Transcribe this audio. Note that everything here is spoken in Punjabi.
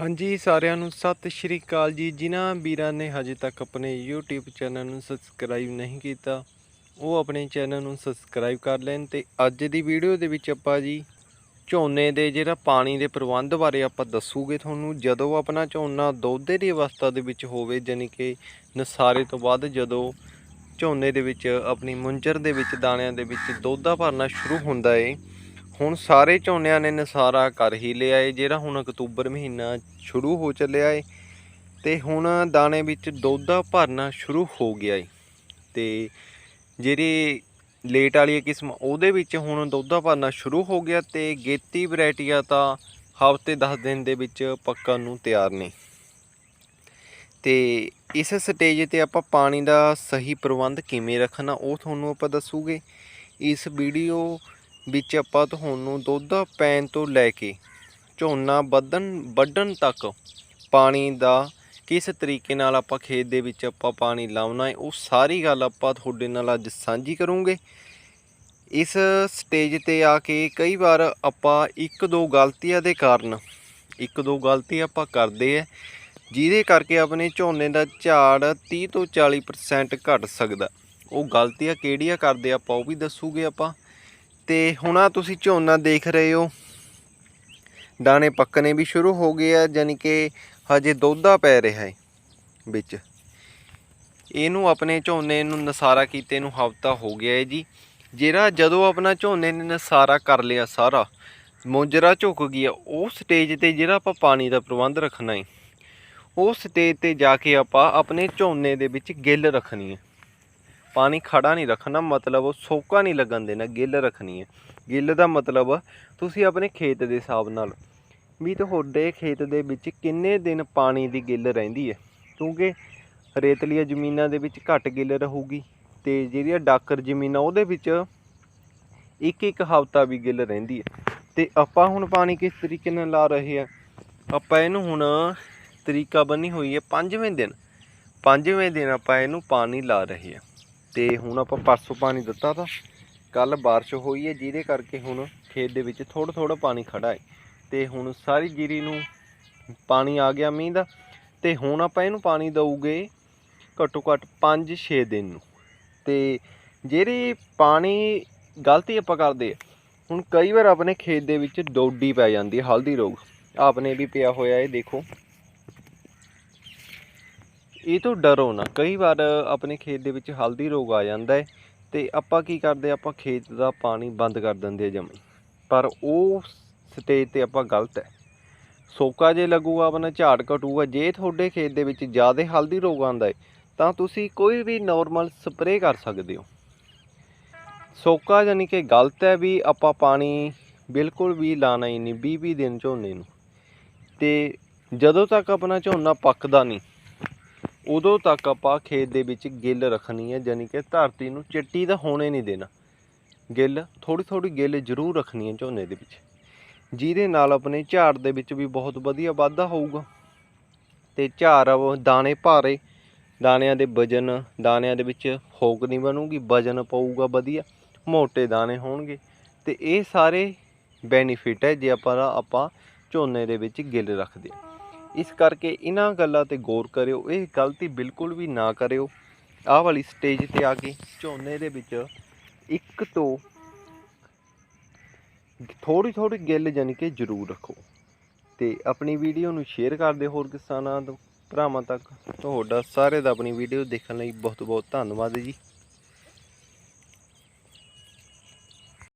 ਹਾਂਜੀ, ਸਾਰਿਆਂ ਨੂੰ ਸਤਿ ਸ਼੍ਰੀ ਅਕਾਲ ਜੀ। ਜਿਨ੍ਹਾਂ ਵੀਰਾਂ ਨੇ ਹਜੇ ਤੱਕ ਆਪਣੇ YouTube ਚੈਨਲ ਨੂੰ ਸਬਸਕ੍ਰਾਈਬ ਨਹੀਂ ਕੀਤਾ, ਉਹ ਆਪਣੇ ਚੈਨਲ ਨੂੰ ਸਬਸਕ੍ਰਾਈਬ ਕਰ ਲੈਣ ਤੇ ਅੱਜ ਦੀ ਵੀਡੀਓ ਦੇ ਵਿੱਚ ਆਪਾਂ ਜੀ ਝੋਨੇ ਦੇ ਜਿਹੜਾ ਪਾਣੀ ਦੇ ਪ੍ਰਬੰਧ ਬਾਰੇ ਆਪਾਂ ਦੱਸੂਗੇ ਤੁਹਾਨੂੰ। ਜਦੋਂ ਆਪਣਾ ਝੋਨਾ ਦੋਧੇ ਦੀ ਅਵਸਥਾ ਦੇ ਵਿੱਚ ਹੋਵੇ ਯਾਨੀ ਕਿ ਨਸਾਰੇ ਤੋਂ ਬਾਅਦ ਜਦੋਂ ਝੋਨੇ ਦੇ ਵਿੱਚ, ਆਪਣੀ ਮੁੰਜਰ ਦੇ ਵਿੱਚ, ਦਾਣਿਆਂ ਦੇ ਵਿੱਚ ਦੋਧਾ ਭਰਨਾ ਸ਼ੁਰੂ ਹੁੰਦਾ ਏ ਹੁਣ ਸਾਰੇ ਝੋਨਿਆਂ ਨੇ ਨਸਾਰਾ ਕਰ ਹੀ ਲਿਆ ਏ, ਜਿਹੜਾ ਹੁਣ ਅਕਤੂਬਰ ਮਹੀਨਾ ਸ਼ੁਰੂ ਹੋ ਚੱਲਿਆ ਏ। ਤੇ ਹੁਣ ਦਾਣੇ ਵਿੱਚ ਦੋਧਾ ਭਰਨਾ ਸ਼ੁਰੂ ਹੋ ਗਿਆ ਏ। ਤੇ ਜਿਹੜੀ ਲੇਟ ਵਾਲੀ ਕਿਸਮ, ਉਹਦੇ ਵਿੱਚ ਹੁਣ ਦੋਧਾ ਭਰਨਾ ਸ਼ੁਰੂ ਹੋ ਗਿਆ ਤੇ ਗੇਤੀ ਵੈਰਾਈਟੀਆਂ ਤਾਂ ਹਫ਼ਤੇ 10 ਦਿਨ ਦੇ ਵਿੱਚ ਪੱਕਣ ਨੂੰ ਤਿਆਰ ਨੇ। ਤੇ ਇਸ ਸਟੇਜ ਤੇ ਆਪਾਂ ਪਾਣੀ ਦਾ ਸਹੀ ਪ੍ਰਬੰਧ ਕਿਵੇਂ ਰੱਖਣਾ, ਉਹ ਤੁਹਾਨੂੰ ਆਪਾਂ ਦੱਸੂਗੇ। ਇਸ ਵੀਡੀਓ ਵਿੱਚ ਆਪਾਂ ਤੁਹਾਨੂੰ ਦੋਧਾ ਪੈਣ ਤੋਂ ਲੈ ਕੇ ਝੋਨਾ ਵੱਧਣ, ਵੱਢਣ ਤੱਕ ਪਾਣੀ ਦਾ ਕਿਸ ਤਰੀਕੇ ਨਾਲ ਆਪਾਂ ਖੇਤ ਦੇ ਵਿੱਚ ਆਪਾਂ ਪਾਣੀ ਲਾਉਣਾ ਹੈ, ਉਹ ਸਾਰੀ ਗੱਲ ਆਪਾਂ ਤੁਹਾਡੇ ਨਾਲ ਅੱਜ ਸਾਂਝੀ ਕਰੂੰਗੇ। ਇਸ ਸਟੇਜ ਤੇ ਆ ਕੇ ਕਈ ਵਾਰ ਆਪਾਂ ਇੱਕ ਦੋ ਗਲਤੀਆਂ ਦੇ ਕਾਰਨ, ਇੱਕ ਦੋ ਗਲਤੀ ਆਪਾਂ ਕਰਦੇ ਆ ਜਿਹਦੇ ਕਰਕੇ ਆਪਣੇ ਝੋਨੇ ਦਾ ਝਾੜ 30 ਤੋਂ 40% ਘਟ ਸਕਦਾ। ਉਹ ਗਲਤੀਆਂ ਕਿਹੜੀਆਂ ਕਰਦੇ ਆਪਾਂ ਉਹ ਵੀ ਦੱਸੂਗੇ ਆਪਾਂ। ਤੇ ਹੁਣ ਆ ਤੁਸੀਂ ਝੋਨਾ ਦੇਖ ਰਹੇ ਹੋ। ਦਾਣੇ ਪੱਕਣੇ ਵੀ ਸ਼ੁਰੂ ਹੋ ਗਏ ਆ ਯਾਨੀ ਕਿ ਹਜੇ ਦੋਧਾ ਪੈ ਰਿਹਾ ਹੈ ਵਿੱਚ। ਇਹਨੂੰ ਆਪਣੇ ਝੋਨੇ ਨੂੰ ਨਸਾਰਾ ਕੀਤੇ ਨੂੰ ਹਫਤਾ ਹੋ ਗਿਆ ਹੈ ਜੀ। ਜਿਹੜਾ ਜਦੋਂ ਆਪਣਾ ਝੋਨੇ ਨੇ ਨਸਾਰਾ ਕਰ ਲਿਆ ਸਾਰਾ, ਮੋਜਰਾ ਝੁਕ ਗਿਆ ਉਹ ਸਟੇਜ ਤੇ ਜਿਹੜਾ ਆਪਾਂ ਪਾਣੀ ਦਾ ਪ੍ਰਬੰਧ ਰੱਖਣਾ ਹੈ ਉਹ ਸਟੇਜ ਤੇ ਜਾ ਕੇ ਆਪਾਂ ਆਪਣੇ ਝੋਨੇ ਦੇ ਵਿੱਚ ਗਿੱਲ ਰੱਖਣੀ ਹੈ। ਪਾਣੀ ਖੜਾ ਨਹੀਂ ਰੱਖਣਾ, ਮਤਲਬ ਉਹ ਸੋਕਾ ਨਹੀਂ ਲੱਗਣ ਦੇਣਾ, ਗਿੱਲ ਰੱਖਣੀ ਹੈ। ਗਿੱਲ ਦਾ ਮਤਲਬ ਤੁਸੀਂ ਆਪਣੇ ਖੇਤ ਦੇ ਹਿਸਾਬ ਨਾਲ ਵੀ ਤੁਹਾਡੇ ਖੇਤ ਦੇ ਵਿੱਚ ਕਿੰਨੇ ਦਿਨ ਪਾਣੀ ਦੀ ਗਿੱਲ ਰਹਿੰਦੀ ਹੈ? ਕਿਉਂਕਿ ਰੇਤਲੀਆਂ ਜ਼ਮੀਨਾਂ ਦੇ ਵਿੱਚ ਘੱਟ ਗਿੱਲ ਰਹੂਗੀ ਤੇ ਜਿਹੜੀਆਂ ਡਾਕਰ ਜ਼ਮੀਨਾਂ ਉਹਦੇ ਵਿੱਚ ਇੱਕ ਇੱਕ ਹਫ਼ਤਾ ਵੀ ਗਿੱਲ ਰਹਿੰਦੀ ਹੈ। ਤੇ ਆਪਾਂ ਹੁਣ ਪਾਣੀ ਕਿਸ ਤਰੀਕੇ ਨਾਲ ਲਾ ਰਹੇ ਆ ਆਪਾਂ ਇਹਨੂੰ ਹੁਣ ਤਰੀਕਾ ਬੰਨੀ ਹੋਈ ਹੈ ਪੰਜਵੇਂ ਦਿਨ। ਪੰਜਵੇਂ ਦਿਨ ਆਪਾਂ ਇਹਨੂੰ ਪਾਣੀ ਲਾ ਰਹੇ ਆ ਤੇ ਹੁਣ ਆਪਾਂ ਪਰਸੋਂ ਪਾਣੀ ਦਿੱਤਾ ਤਾਂ ਕੱਲ ਬਾਰਿਸ਼ ਹੋਈ ਹੈ, ਜਿਹਦੇ ਕਰਕੇ ਹੁਣ ਖੇਤ ਦੇ ਵਿੱਚ ਥੋੜਾ ਥੋੜਾ ਪਾਣੀ ਖੜਾ ਹੈ। ਤੇ ਹੁਣ ਸਾਰੀ ਜੀਰੀ ਨੂੰ ਪਾਣੀ ਆ ਗਿਆ ਮੀਂਹ ਦਾ ਤੇ ਹੁਣ ਆਪਾਂ ਇਹਨੂੰ ਪਾਣੀ ਦਊਗੇ ਘੱਟੋ ਘੱਟ 5-6 ਦਿਨ ਨੂੰ। ਤੇ ਜਿਹੜੀ ਪਾਣੀ ਗਲਤੀ ਆਪਾਂ ਕਰਦੇ ਆ, ਹੁਣ ਕਈ ਵਾਰ ਆਪਣੇ ਖੇਤ ਦੇ ਵਿੱਚ ਡੋਡੀ ਪੈ ਜਾਂਦੀ ਹੈ, ਹਲਦੀ ਰੋਗ। ਆਪਨੇ ਵੀ ਪਿਆ ਹੋਇਆ ਇਹ ਦੇਖੋ। ਇਹ ਤੋਂ ਡਰੋ ਨਾ। ਕਈ ਵਾਰ ਆਪਣੇ ਖੇਤ ਦੇ ਵਿੱਚ ਹਲਦੀ ਰੋਗ ਆ ਜਾਂਦਾ ਹੈ ਤੇ ਆਪਾਂ ਕੀ ਕਰਦੇ ਆਪਾਂ ਖੇਤ ਦਾ ਪਾਣੀ ਬੰਦ ਕਰ ਦਿੰਦੇ ਆ ਜਮੀ ਪਰ ਉਹ ਸਟੇਜ ਤੇ ਆਪਾਂ ਗਲਤ ਹੈ। ਸੋਕਾ ਜੇ ਲੱਗੂਗਾ, ਆਪਣਾ ਝਾੜ ਘਟੂਗਾ, ਜੇ ਤੁਹਾਡੇ ਖੇਤ ਦੇ ਵਿੱਚ ਜ਼ਿਆਦਾ ਹਲਦੀ ਰੋਗ ਆਂਦਾ ਹੈ, ਤਾਂ ਤੁਸੀਂ ਕੋਈ ਵੀ ਨਾਰਮਲ ਸਪਰੇਅ ਕਰ ਸਕਦੇ ਹੋ। ਸੋਕਾ ਯਾਨੀ ਕਿ ਗਲਤ ਹੈ ਵੀ ਆਪਾਂ ਪਾਣੀ ਬਿਲਕੁਲ ਵੀ ਲਾਣਾ ਹੀ ਨਹੀਂ 20 20 ਦਿਨ ਝੋਨੇ ਨੂੰ। ਤੇ ਜਦੋਂ ਤੱਕ ਆਪਣਾ ਝੋਨਾ ਪੱਕਦਾ ਨਹੀਂ ਉਦੋਂ ਤੱਕ ਆਪਾਂ ਖੇਤ ਦੇ ਵਿੱਚ ਗਿੱਲ ਰੱਖਣੀ ਹੈ ਯਾਨੀ ਕਿ ਧਰਤੀ ਨੂੰ ਚਿੱਟੀ ਤਾਂ ਹੋਣੇ ਨਹੀਂ ਦੇਣਾ। ਗਿੱਲ ਥੋੜੀ ਥੋੜੀ ਗਿੱਲ ਜ਼ਰੂਰ ਰੱਖਣੀ ਹੈ ਝੋਨੇ ਦੇ ਵਿੱਚ। ਜਿਹਦੇ ਨਾਲ ਆਪਣੇ ਝਾੜ ਦੇ ਵਿੱਚ ਵੀ ਬਹੁਤ ਵਧੀਆ ਵਾਧਾ ਹੋਊਗਾ। ਤੇ ਝਾੜ ਦਾਣੇ ਭਾਰੇ, ਦਾਣਿਆਂ ਦੇ ਵਜਨ, ਦਾਣਿਆਂ ਦੇ ਵਿੱਚ ਫੋਕ ਨਹੀਂ ਬਣੂਗੀ, ਵਜਨ ਪਊਗਾ ਵਧੀਆ ਮੋٹے ਦਾਣੇ ਹੋਣਗੇ। ਤੇ ਇਹ ਸਾਰੇ ਬੈਨੀਫਿਟ ਹੈ ਜੇ ਆਪਾਂ ਆਪਾਂ ਝੋਨੇ ਦੇ ਵਿੱਚ ਗਿੱਲ ਰੱਖਦੇ ਹਾਂ। ਇਸ ਕਰਕੇ ਇਹਨਾਂ ਗੱਲਾਂ ਤੇ ਗੌਰ ਕਰਿਓ, ਇਹ ਗਲਤੀ ਬਿਲਕੁਲ ਵੀ ਨਾ ਕਰਿਓ। ਆਹ ਵਾਲੀ ਸਟੇਜ ਤੇ ਆ ਕੇ ਝੋਨੇ ਦੇ ਵਿੱਚ ਇੱਕ ਤੋਂ ਥੋੜੀ ਥੋੜੀ ਗਿੱਲ ਜਾਨੀ ਕਿ ਜ਼ਰੂਰ ਰੱਖੋ। ਤੇ ਆਪਣੀ ਵੀਡੀਓ ਨੂੰ ਸ਼ੇਅਰ ਕਰ ਦਿਓ ਹੋਰ ਕਿਸਾਨਾਂ ਭਰਾਵਾਂ ਤੱਕ। ਤੁਹਾਡਾ ਸਾਰੇ ਦਾ ਆਪਣੀ ਵੀਡੀਓ ਦੇਖਣ ਲਈ ਬਹੁਤ ਬਹੁਤ ਧੰਨਵਾਦ ਜੀ।